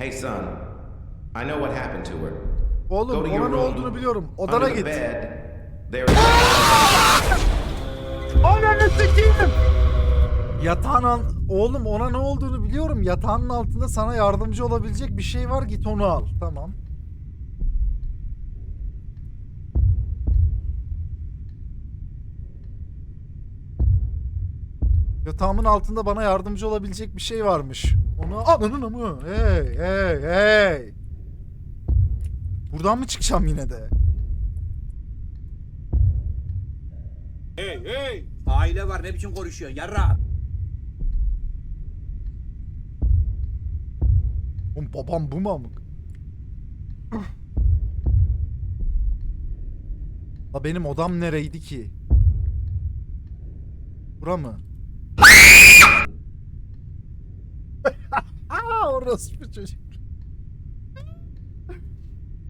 Hey, son. I know what happened to her. Go Oğlum to ona your ne room. olduğunu biliyorum. Odana git. bed, there is... Ananı sikeyim. Yatağın al... Oğlum ona ne olduğunu biliyorum. Yatağının altında sana yardımcı olabilecek bir şey var. Git onu al. Tamam. Yatağımın altında bana yardımcı olabilecek bir şey varmış. Onu ananın amı. Hey hey hey. Buradan mı çıkacağım yine de? Hey hey! Aile var ne biçim konuşuyorsun yarra? Oğlum babam bu mu amık? La benim odam nereydi ki? Bura mı? Orası bu çocuk.